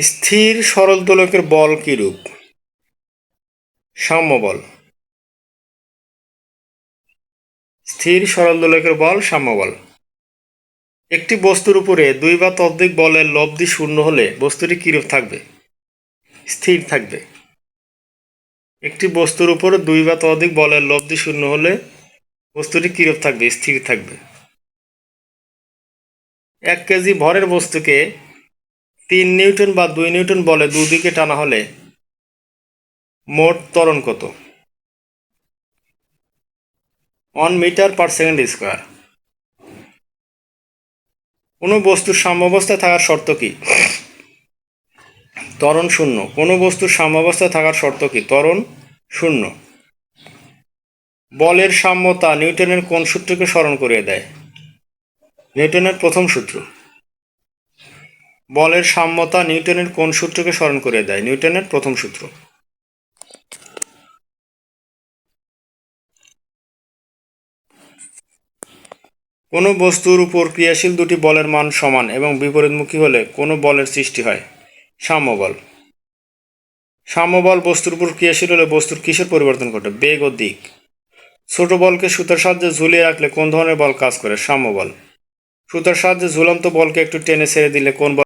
স্থির সরল দোলকের বল কিরূপ সাম্য বল। স্থির সরল দোলকের বল, সাম্য বল। একটি বস্তুর উপরে দুই বা ততোধিক বলের লব্ধি শূন্য হলে বস্তুটি কিরূপ থাকবে? স্থির থাকবে। একটি বস্তুর উপরে দুই বা ততোধিক বলের লব্ধি শূন্য হলে বস্তুটি কিরূপ থাকবে? স্থির থাকবে। এক কেজি ভরের বস্তুকে তিন নিউটন বা দুই নিউটন বলে দুদিকে টানা হলে মোট ত্বরণ কত? One metre per second square. কোনো বস্তুর সাম্যাবস্থায় থাকার শর্ত কি? ত্বরণ শূন্য। কোনো বস্তুর সাম্যাবস্থায় থাকার শর্ত কি? ত্বরণ শূন্য। বলের সাম্যতা নিউটনের কোন সূত্রকে স্মরণ করিয়ে দেয়? নিউটনের প্রথম সূত্র। বলের সাম্যতা নিউটনের কোন সূত্রকে স্মরণ করিয়ে দেয়? নিউটনের প্রথম সূত্র। কোনো বস্তুর উপর ক্রিয়াশীল দুটি বলের মান সমান এবং বিপরীতমুখী হলে কোনো বলের সৃষ্টি হয়? সাম্যবল। সাম্যবল বস্তুর উপর ক্রিয়াশীল হলে বস্তুর কিসের পরিবর্তন ঘটে? বেগ ও দিক। ছোট বলকে সুতার সাহায্যে ঝুলিয়ে রাখলে কোন ধরনের বল কাজ করে? সাম্যবল। সুতার সাহায্যে ঝুলন্ত বলকে একটু টেনে ছেড়ে দিলে কোন